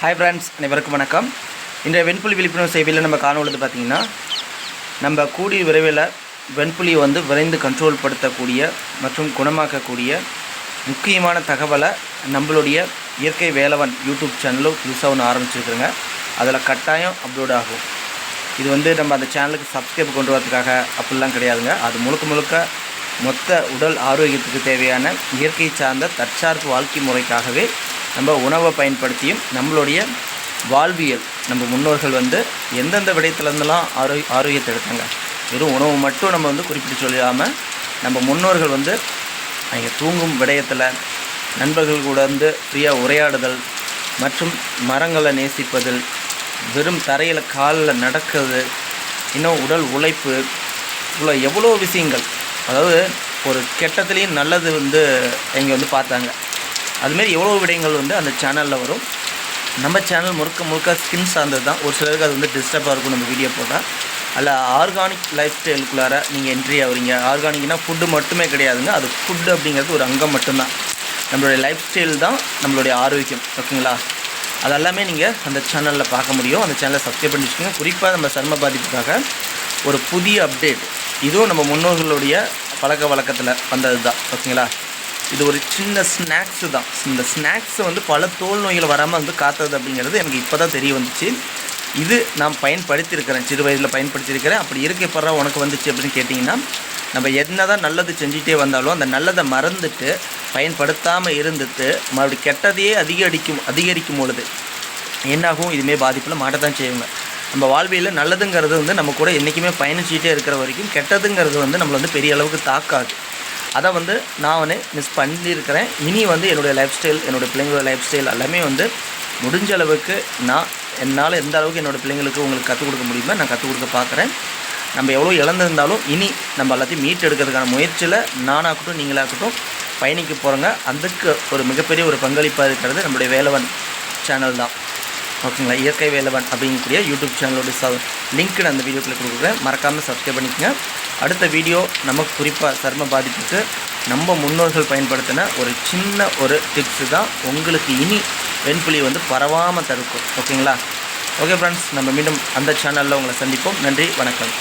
Hi friends அனைவருக்கும் வணக்கம். இன்றைய வெண்புலி விழிப்புணர்வு செய்தியில் நம்ம காணொழுது பார்த்திங்கன்னா நம்ம கூடிய விரைவில் வெண்புலியை வந்து விரைந்து கண்ட்ரோல் படுத்தக்கூடிய மற்றும் குணமாக்கக்கூடிய முக்கியமான தகவலை நம்மளுடைய இயற்கை வேலவன் யூடியூப் சேனலும் புதுசாக ஒன்று ஆரம்பிச்சிருக்கிறோங்க அதில் கட்டாயம் அப்லோட் ஆகும். இது வந்து நம்ம அந்த சேனலுக்கு சப்ஸ்கிரைப் கொண்டு வரதுக்காக அப்படிலாம் கிடையாதுங்க. அது முழுக்க முழுக்க மொத்த உடல் ஆரோக்கியத்துக்கு தேவையான இயற்கை சார்ந்த தற்சார்பு வாழ்க்கை முறைக்காகவே நம்ம உணவை பயன்படுத்தியும் நம்மளுடைய வாழ்வியல் நம்ம முன்னோர்கள் வந்து எந்தெந்த விடயத்துலேருந்துலாம் ஆரோ ஆரோக்கியத்தை எடுத்தாங்க? வெறும் உணவு மட்டும் நம்ம வந்து குறிப்பிட்டு சொல்லாமல் நம்ம முன்னோர்கள் வந்து அவங்க தூங்கும் விடயத்தில் நண்பர்கள் கூட இருந்து ஃப்ரீயாக உரையாடுதல் மற்றும் மரங்களை நேசிப்பதில் வெறும் தரையில் காலில் நடக்கிறது இன்னும் உடல் உழைப்பு இவ்வளோ எவ்வளோ விஷயங்கள். அதாவது ஒரு கெட்டத்துலேயும் நல்லது வந்து இங்கே வந்து பார்த்தாங்க. அதுமாரி எவ்வளோ விடயங்கள் வந்து அந்த சேனலில் வரும்? நம்ம சேனல் முழுக்க முழுக்க ஸ்கின் சார்ந்தது தான் ஒரு சிலருக்கு அது வந்து டிஸ்டர்பாக இருக்கும் நம்ம வீடியோ போட்டால் அதில் ஆர்கானிக் லைஃப் ஸ்டைலுக்குள்ளார நீங்கள் என்ட்ரி ஆகுறீங்க ஆர்கானிக்னால் ஃபுட்டு மட்டுமே கிடையாதுங்க. அது ஃபுட்டு அப்படிங்கிறது ஒரு அங்கம் மட்டும்தான். நம்மளுடைய லைஃப் ஸ்டைல் தான் நம்மளுடைய ஆரோக்கியம். ஓகேங்களா? அதெல்லாமே நீங்கள் அந்த சேனலில் பார்க்க முடியும். அந்த சேனலை சப்ஸ்கிரைப் பண்ணி வச்சுக்கோங்க. குறிப்பாக நம்ம சர்ம பாதிப்புக்காக ஒரு புதிய அப்டேட் இதுவும் நம்ம முன்னோர்களுடைய பழக்க வழக்கத்தில் வந்தது தான் ஓகேங்களா? இது ஒரு சின்ன ஸ்நாக்ஸு தான். இந்த ஸ்நாக்ஸை வந்து பல தோல் நோய்கள் வராமல் வந்து காத்தது அப்படிங்கிறது எனக்கு இப்போ தான் தெரிய வந்துச்சு. இது நான் பயன்படுத்தியிருக்கிறேன். சிறு வயதில் பயன்படுத்தியிருக்கிறேன். அப்படி இருக்கப்பறா உனக்கு வந்துச்சு அப்படின்னு கேட்டிங்கன்னா நம்ம என்ன தான் நல்லது செஞ்சுட்டே வந்தாலும் அந்த நல்லதை மறந்துட்டு பயன்படுத்தாமல் இருந்துட்டு மறுபடியும் கெட்டதையே அதிகரிக்கும் அதிகரிக்கும் பொழுது என்னாகும்? இதுமாரி பாதிப்பில் மாட்டத்தான் செய்வாங்க. நம்ம வாழ்வியில் நல்லதுங்கிறது வந்து நம்ம கூட என்றைக்குமே பயணிச்சுட்டே இருக்கிற வரைக்கும் கெட்டதுங்கிறது வந்து நம்மளை வந்து பெரிய அளவுக்கு தாக்காது. அதை வந்து நான் வந்து மிஸ் பண்ணியிருக்கிறேன். இனி வந்து என்னுடைய லைஃப் ஸ்டைல் என்னுடைய பிள்ளைங்களோட லைஃப் ஸ்டைல் எல்லாமே வந்து முடிஞ்ச அளவுக்கு நான் என்னால் எந்த அளவுக்கு என்னோடய பிள்ளைங்களுக்கு உங்களுக்கு கற்றுக் கொடுக்க முடியுமோ நான் கற்றுக் கொடுக்க பார்க்குறேன். நம்ம எவ்வளோ இழந்திருந்தாலும் இனி நம்ம எல்லாத்தையும் மீட் எடுக்கிறதுக்கான முயற்சியில் நானாகட்டும் நீங்களாகட்டும் பயணிக்க போகிறோங்க அதுக்கு ஒரு மிகப்பெரிய ஒரு பங்களிப்பாக இருக்கிறது நம்மளுடைய வேலவன் சேனல் தான். ஓகேங்களா? இயற்கை வேலவன் அப்படிங்கக்கூடிய யூடியூப் சேனலோட ச லிங்க் நான் அந்த வீடியோக்குள்ளே கொடுக்குறேன். மறக்காமல் சப்ஸ்கிரைப் பண்ணிக்கங்க. அடுத்த வீடியோ நமக்கு குறிப்பாக சர்ம பாதிப்புக்கு நம்ம முன்னோர்கள் பயன்படுத்தின ஒரு சின்ன ஒரு டிப்ஸு தான் உங்களுக்கு இனி வெண்புலி வந்து பரவாமல் தடுக்கும். ஓகேங்களா? ஓகே ஃப்ரெண்ட்ஸ் நம்ம மீண்டும் அந்த சேனலில் உங்களை சந்திப்போம். நன்றி வணக்கம்.